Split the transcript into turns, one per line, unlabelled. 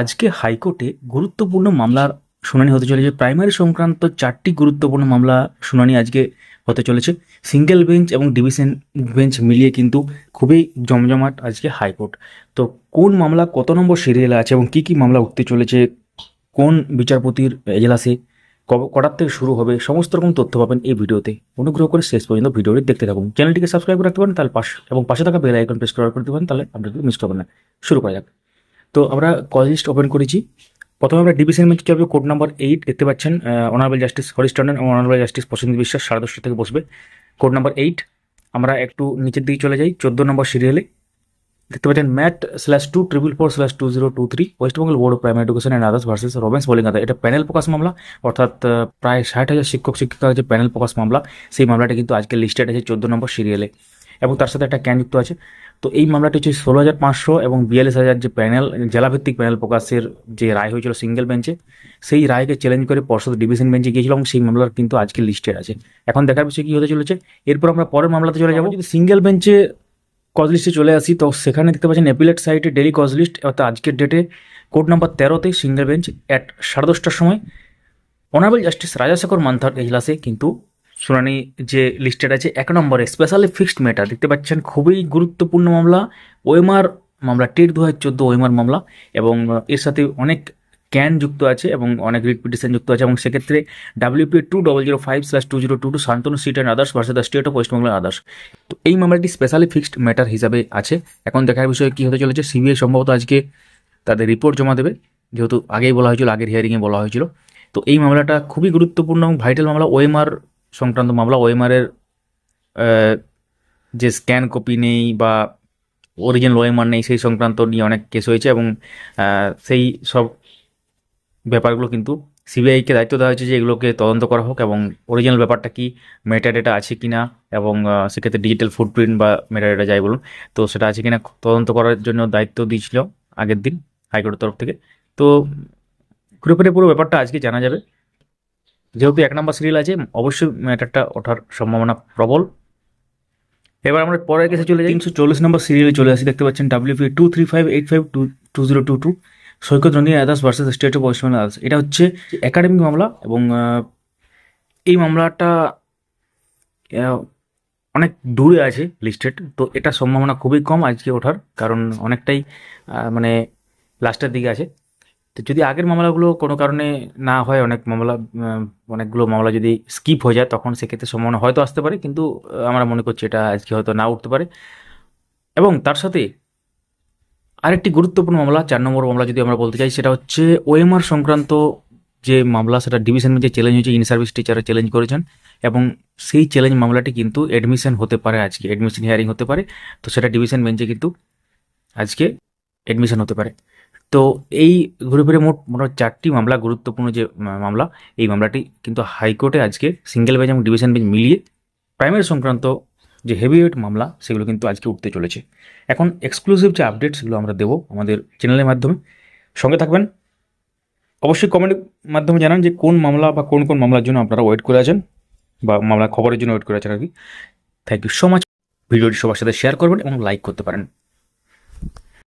আজকে হাইকোর্টে গুরুত্বপূর্ণ মামলার শুনানি হতে চলেছে। প্রাইমারি সংক্রান্ত চারটি গুরুত্বপূর্ণ মামলা শুনানি আজকে হতে চলেছে। সিঙ্গেল বেঞ্চ এবং ডিভিশন বেঞ্চ মিলিয়ে কিন্তু খুবই জমজমাট আজকে হাইকোর্ট। তো কোন মামলা কত নম্বর সিরিয়ালে আছে এবং কি কি মামলা উঠতে চলেছে? কোন বিচারপতির এজলাসে কটার থেকে শুরু হবে? সমস্ত রকম তথ্য পাবেন এই ভিডিওতে। অনুগ্রহ করে শেষ পর্যন্ত ভিডিওটি দেখতে থাকুন। চ্যানেলটিকে সাবস্ক্রাইব করে রাখতে পারেন, তাহলে পাশ, এবং পাশে থাকা বেল আইকন প্রেস করে পারেন, তাহলে আপডেটগুলো মিস করবেন না। শুরু করা যাক। তো আমরা কল লিস্ট ওপেন করেছি। প্রথমে আমরা ডিভিশন বেঞ্চে যাব কোড নাম্বার এইট দেখতে পাচ্ছেন অনারেবল জাস্টিস হরিশ টন্ডন এবং অনারেবল জাস্টিস প্রসেনজিৎ বিশ্বাস সাড়ে দশটা থেকে বসবে। কোড নাম্বার এইট আমরা একটু নিচের দিকে চলে যাই, চোদ্দ নম্বর সিরিয়ালে দেখতে পাচ্ছেন MAT slash two triple four slash two zero two three West Bengal board of primary education and others versus Ramesh Balingada এটা প্যানেল প্রকাশ মামলা, অর্থাৎ প্রায় ষাট হাজার শিক্ষক শিক্ষিকা যে প্যানেল প্রকাশ মামলা, সেই মামলাটা কিন্তু আজকে লিস্টেড আছে চোদ্দ নম্বর সিরিয়ালে এবং তার সাথে একটা ক্যান যুক্ত আছে। তো এই মামলাটি হচ্ছে ষোলো হাজার পাঁচশো এবং বিয়াল্লিশ হাজার যে প্যানেল, জেলাভিত্তিক প্যানেল প্রকাশের যে রায় হয়েছিল সিঙ্গেল বেঞ্চে, সেই রায়কে চ্যালেঞ্জ করে পর্ষদ ডিভিশন বেঞ্চে গিয়েছিল এবং সেই মামলার কিন্তু আজকে লিস্টেড আছে। এখন দেখার বিষয় কী হতে চলেছে? এরপর আমরা পরের মামলাতে চলে যাব। যদি সিঙ্গেল বেঞ্চে কজ লিস্টে চলে আসি, তো সেখানে দেখতে পাচ্ছেন অ্যাপিলেট সাইটে ডেলি কজ লিস্ট অর্থাৎ আজকের ডেটে কোর্ট নাম্বার তেরোতে সিঙ্গেল বেঞ্চ অ্যাট সাড়ে দশটার সময়। অনারেবল জাস্টিস রাজাশেখর মান্থার এজলাসে কিন্তু শুনানি যে লিস্টেড আছে, এক নম্বরে স্পেশালি ফিক্সড ম্যাটার দেখতে পাচ্ছেন খুবই গুরুত্বপূর্ণ মামলা, ওএমআর মামলা, টেট দু হাজার চোদ্দ ওএমআর মামলা, এবং এর সাথে অনেক ক্যান যুক্ত আছে এবং অনেক রিট পিটিশন যুক্ত আছে, এবং সেক্ষেত্রে WP two double zero five slash two zero two two Shantanu Sit and others versus the state of West Bengal others তো এই মামলাটি স্পেশালি ফিক্সড ম্যাটার হিসাবে আছে। এখন দেখার বিষয়ে কী হতে চলেছে সিবিআই সম্ভবত আজকে তাদের রিপোর্ট জমা দেবে, যেহেতু আগেই বলা হয়েছিল, আগের হিয়ারিংয়ে বলা হয়েছিল। তো এই মামলাটা খুবই গুরুত্বপূর্ণ এবং ভাইটাল মামলা, ওএমআর সংক্রান্ত মামলা, ওএমআরের যে স্ক্যান কপি নেই বা অরিজিনাল ওএমআর নেই, সেই সংক্রান্ত নিয়ে অনেক কেস হয়েছে এবং সেই সব ব্যাপারগুলো কিন্তু সিবিআইকে দায়িত্ব দেওয়া হয়েছে যে এগুলোকে তদন্ত করা হোক এবং অরিজিনাল ব্যাপারটা কি, মেটাডেটা আছে কি না এবং সেক্ষেত্রে ডিজিটাল ফুটপ্রিন্ট বা মেটাডেটা যাই বলুন, তো সেটা আছে কি না, তদন্ত করার জন্য দায়িত্ব দিয়েছিল আগের দিন হাইকোর্টের তরফ থেকে। তো ঘুরে ফিরে পুরো ব্যাপারটা আজকে জানা যাবে। যেহেতু এক নম্বর সিরিয়াল আছে, অবশ্যই ম্যাটারটা ওঠার সম্ভাবনা প্রবল। এবার আমরা পরের কেসে চলে যাই। তিনশো চল্লিশ নম্বর সিরিয়ালে চলে আসি। দেখতে পাচ্ছেন WP two three five eight five two two zero two two Saikat Ranjini others versus state of West others এটা হচ্ছে একাডেমিক মামলা এবং এই মামলাটা অনেক দূরে আছে লিস্টেড তো এটা সম্ভাবনা খুবই কম আজকে ওঠার, কারণ অনেকটাই মানে লাস্টের দিকে আছে। তো যদি আগের মামলাগুলো কোনো কারণে না হয়, অনেক মামলা অনেকগুলো মামলা যদি স্কিপ হয়ে যায়, তখন সেক্ষেত্রে সম্ভাবনা হয়তো আসতে পারে, কিন্তু আমরা মনে করছি এটা আজকে হয়তো না উঠতে পারে। এবং তার সাথে আরেকটি গুরুত্বপূর্ণ মামলা, চার নম্বর মামলা যদি আমরা বলতে চাই, সেটা হচ্ছে ওএমআর সংক্রান্ত যে মামলা, সেটা ডিভিশন বেঞ্চে চ্যালেঞ্জ হয়েছে ইন সার্ভিস টিচারে চ্যালেঞ্জ করেছেন, এবং সেই চ্যালেঞ্জ মামলাটি কিন্তু অ্যাডমিশন হতে পারে আজকে অ্যাডমিশন হিয়ারিং হতে পারে। তো সেটা ডিভিশন বেঞ্চে কিন্তু আজকে অ্যাডমিশন হতে পারে। তো এই ঘুরে ফিরে মোট মোট চারটি মামলা, গুরুত্বপূর্ণ যে মামলা, এই মামলাটি কিন্তু হাইকোর্টে আজকে সিঙ্গেল বেঞ্চ এবং ডিভিশন বেঞ্চ মিলিয়ে প্রাইমারি সংক্রান্ত যে হেভিওয়েট মামলা, সেগুলো কিন্তু আজকে উঠতে চলেছে। এখন এক্সক্লুসিভ যে আপডেট সেগুলো আমরা দেবো আমাদের চ্যানেলের মাধ্যমে, সঙ্গে থাকবেন। অবশ্যই কমেন্টের মাধ্যমে জানান যে কোন মামলা বা কোন কোন মামলার জন্য আপনারা ওয়েট করে আছেন বা মামলা খবরের জন্য ওয়েট করে আছেন আর কি। থ্যাংক ইউ সো মাচ ভিডিওটি সবার সাথে শেয়ার করবেন এবং লাইক করতে পারেন।